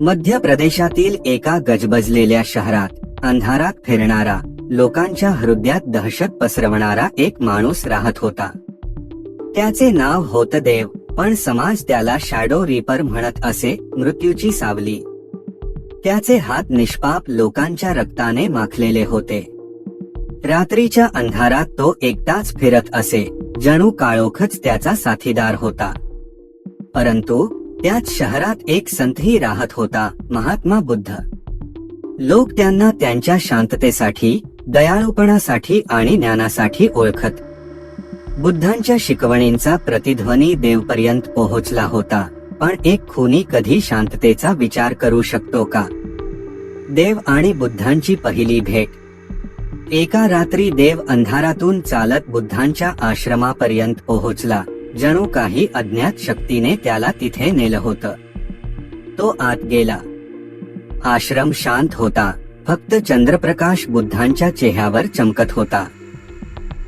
मध्य प्रदेशातील एका गजबजलेल्या शहरात अंधारात फिरणारा लोकांच्या हृदयात दहशत पसरवणारा एक माणूस राहत होता. त्याचे नाव होत देव पण समाज त्याला शॅडो रिपर म्हणत असे मृत्यूची सावली. त्याचे हात निष्पाप लोकांच्या रक्ताने माखलेले होते. रात्रीच्या अंधारात तो एकटाच फिरत असे जणू काळोखच त्याचा साथीदार होता. परंतु त्याच शहरात एक संतही राहत होता महात्मा बुद्ध. लोक त्यांना त्यांच्या शांततेसाठी दयाळूपणासाठी आणि ज्ञानासाठी ओळखत. बुद्धांच्या शिकवणींचा प्रतिध्वनी देवपर्यंत पोहोचला होता पण एक खुनी कधी शांततेचा विचार करू शकतो का? देव आणि बुद्धांची पहिली भेट. एका रात्री देव अंधारातून चालत बुद्धांच्या आश्रमापर्यंत पोहोचला. जणू काही अज्ञात शक्तीने त्याला तिथे नेलं होतं. तो आत गेला. आश्रम शांत होता. फक्त चंद्रप्रकाश बुद्धांच्या चेहऱ्यावर चमकत होता.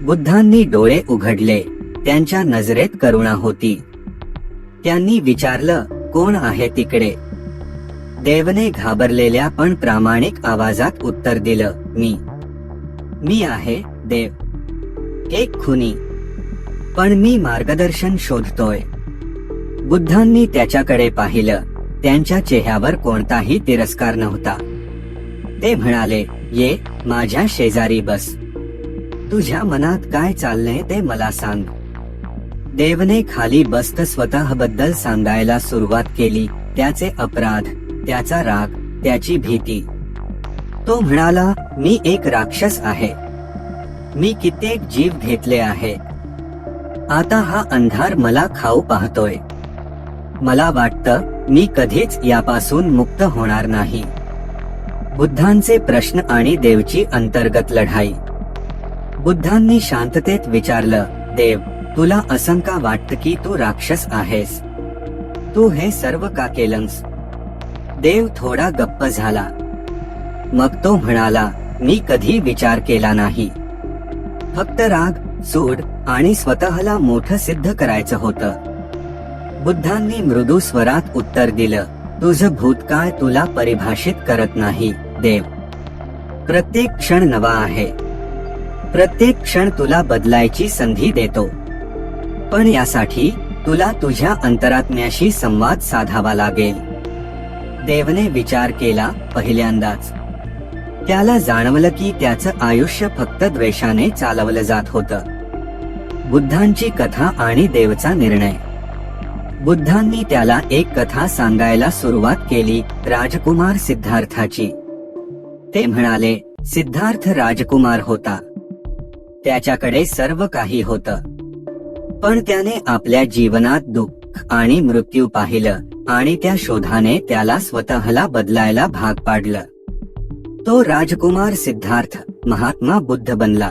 बुद्धांनी डोळे उघडले. त्यांच्या नजरेत करुणा होती. त्यांनी विचारलं कोण आहे तिकडे? देवने घाबरलेल्या पण प्रामाणिक आवाजात उत्तर दिलं मी. मी आहे देव. एक खुनी? पण मी मार्गदर्शन शोधतोय. बुद्धांनी त्याच्याकडे पाहिलं. त्यांच्या चेहऱ्यावर कोणताही तिरस्कार नव्हता. ते म्हणाले ये माझ्या शेजारी बस. तुझ्या मनात काय चाललंय ते मला सांग. देवने खाली बस्त स्वतःबद्दल सांगायला सुरुवात केली. त्याचे अपराध त्याचा राग त्याची भीती. तो म्हणाला मी एक राक्षस आहे. मी कित्येक जीव घेतले आहे. आता हा अंधार मला खाऊ पाहतोय. मला वाटतं मी कधीच यापासून मुक्त होणार नाही. बुद्धांचे प्रश्न आणि देवची अंतर्गत लढाई. बुद्धांनी शांततेत विचारलं देव तुला असंका वाटत वाटतं की तू राक्षस आहेस? तू हे सर्व का केलंस? देव थोडा गप्प झाला. मग तो म्हणाला मी कधी विचार केला नाही. फक्त राग जोड आणि स्वतःला मोठं सिद्ध करायचं होतं. बुद्धांनी मृदू स्वरात उत्तर दिलं तुझं भूतकाळ तुला परिभाषित करत नाही देव. प्रत्येक क्षण नवा आहे. प्रत्येक क्षण तुला बदलायची संधी देतो. पण यासाठी तुला तुझ्या अंतरात्म्याशी संवाद साधावा लागेल. देवने विचार केला पहिल्यांदाच. त्याला जाणवलं की त्याचं आयुष्य फक्त द्वेषाने चालवलं जात होतं. बुद्धांची कथा आणि देवचा निर्णय. बुद्धांनी त्याला एक कथा सांगायला सुरुवात केली राजकुमार सिद्धार्थाची. ते म्हणाले सिद्धार्थ राजकुमार होता. त्याच्याकडे सर्व काही होतं. पण त्याने आपल्या जीवनात दुःख आणि मृत्यू पाहिलं आणि त्या शोधाने त्याला स्वतःला बदलायला भाग पाडलं. तो राजकुमार सिद्धार्थ महात्मा बुद्ध बनला.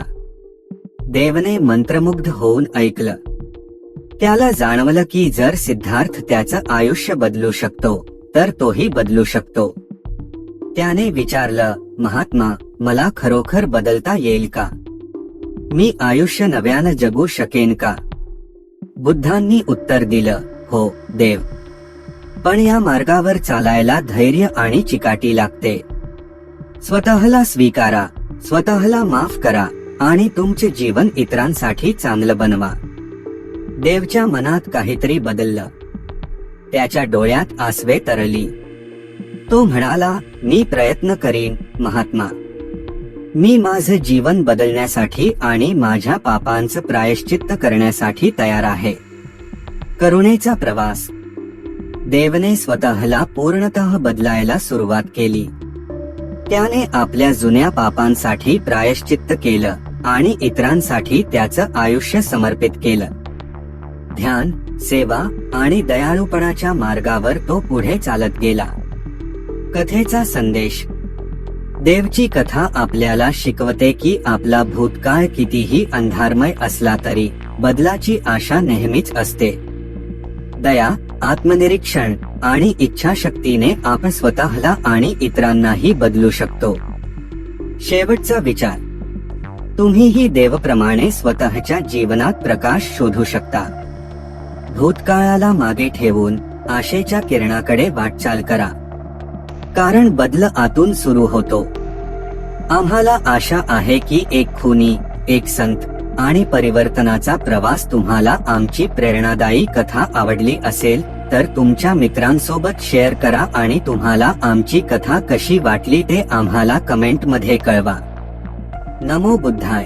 देवने मंत्रमुग्ध होऊन ऐकलं. त्याला जाणवलं की जर सिद्धार्थ त्याचं आयुष्य बदलू शकतो तर तोही बदलू शकतो. त्याने विचारलं महात्मा मला खरोखर बदलता येईल का? मी आयुष्य नव्यानं जगू शकेन का? बुद्धांनी उत्तर दिलं हो देव. पण या मार्गावर चालायला धैर्य आणि चिकाटी लागते. स्वतःला स्वीकारा स्वतःला माफ करा आणि तुमचे जीवन इतरांसाठी चांगलं बनवा. देवच्या मनात काहीतरी बदललं. त्याच्या डोळ्यात आसवे तरली. तो म्हणाला मी प्रयत्न करीन महात्मा. मी माझं जीवन बदलण्यासाठी आणि माझ्या पापांचं प्रायश्चित्त करण्यासाठी तयार आहे. करुणेचा प्रवास. देवने स्वतःला पूर्णतः बदलायला सुरुवात केली. त्याने आपल्या जुन्या पापांसाठी प्रायश्चित्त केलं आणि इतरांसाठी त्याचं आयुष्य समर्पित केलं. ध्यान सेवा आणि दयाळूपणाच्या मार्गावर तो पुढे चालत गेला. कथेचा संदेश. देवची कथा आपल्याला शिकवते की आपला भूतकाळ कितीही अंधारमय असला तरी बदलाची आशा नेहमीच असते. दया आत्मनिरीक्षण आणि इच्छाशक्तीने आपण स्वतःला आणि इतरांनाही बदलू शकतो. शेवटचा विचार. तुम्हीही देवप्रमाणे स्वतःच्या जीवनात प्रकाश शोधू शकता. भूतकाळाला मागे ठेवून आशेच्या किरणाकडे वाटचाल करा. कारण बदल आतून सुरू होतो. आम्हाला आशा आहे की एक खुनी एक संत आणि परिवर्तनाचा प्रवास तुम्हाला आमची प्रेरणादायी कथा आवडली असेल तर तुमच्या मित्रांसोबत शेअर करा आणि तुम्हाला आमची कथा कशी वाटली ते आम्हाला कमेंटमध्ये कळवा. नमो बुद्धाय.